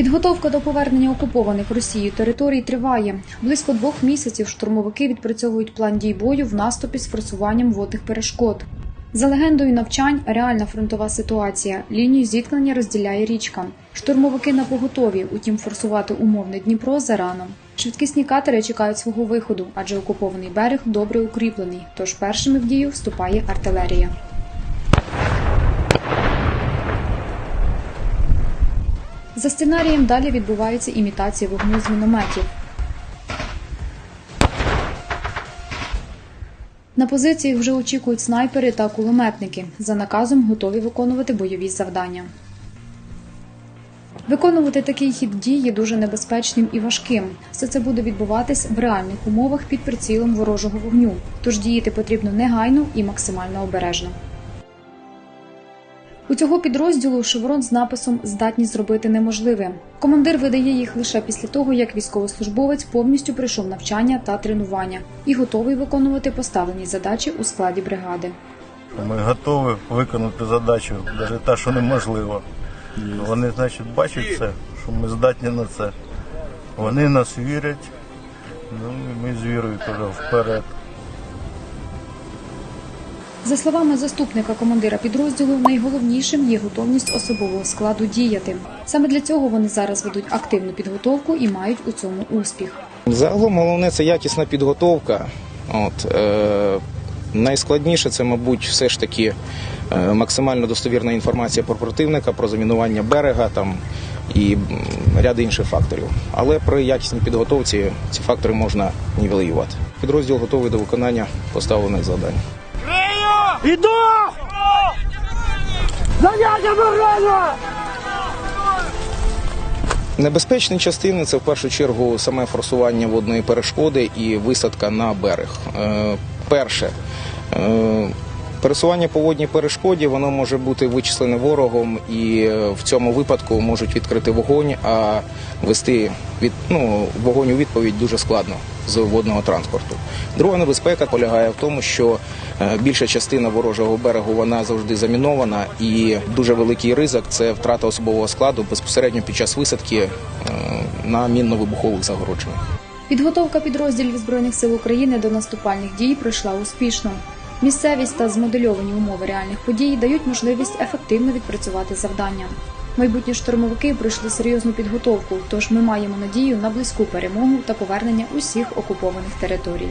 Підготовка до повернення окупованих Росією територій триває. Близько двох місяців штурмовики відпрацьовують план дій бою в наступі з форсуванням водних перешкод. За легендою навчань, реальна фронтова ситуація. Лінію зіткнення розділяє річка. Штурмовики на поготові, утім форсувати умовне Дніпро зарано. Швидкісні катери чекають свого виходу, адже окупований берег добре укріплений. Тож першими в дію вступає артилерія. За сценарієм далі відбувається імітація вогню з мінометів. На позиціях вже очікують снайпери та кулеметники. За наказом готові виконувати бойові завдання. Виконувати такий хід дій є дуже небезпечним і важким. Все це буде відбуватись в реальних умовах під прицілом ворожого вогню. Тож діяти потрібно негайно і максимально обережно. У цього підрозділу шеврон з написом здатні зробити неможливе. Командир видає їх лише після того, як військовослужбовець повністю пройшов навчання та тренування і готовий виконувати поставлені задачі у складі бригади. Ми готові виконати задачу, навіть та, що неможливо. Вони, значить, бачать це, що ми здатні на це. Вони нас вірять, ну і ми з вірою теж вперед. За словами заступника командира підрозділу, найголовнішим є готовність особового складу діяти. Саме для цього вони зараз ведуть активну підготовку і мають у цьому успіх. Загалом головне це якісна підготовка. От, е, найскладніше це, мабуть, все ж таки е, максимально достовірна інформація про противника, про замінування берега там, і ряд інших факторів. Але при якісній підготовці ці фактори можна нівелювати. Підрозділ готовий до виконання поставлених завдань. Іду! Заняття вогнення! Небезпечні частини це в першу чергу саме форсування водної перешкоди і висадка на берег. Е, Перше. Пересування по водній перешкоді воно може бути вичислене ворогом, і е, в цьому випадку можуть відкрити вогонь, а вести від ну, вогонь у відповідь дуже складно з водного транспорту. Друга небезпека полягає в тому, що е, більша частина ворожого берегу вона завжди замінована, і дуже великий ризик це втрата особового складу безпосередньо під час висадки е, на мінно-вибухових загородженнях. Підготовка підрозділів збройних сил України до наступальних дій пройшла успішно. Місцевість та змодельовані умови реальних подій дають можливість ефективно відпрацювати завдання. Майбутні штурмовики пройшли серйозну підготовку, тож ми маємо надію на близьку перемогу та повернення усіх окупованих територій.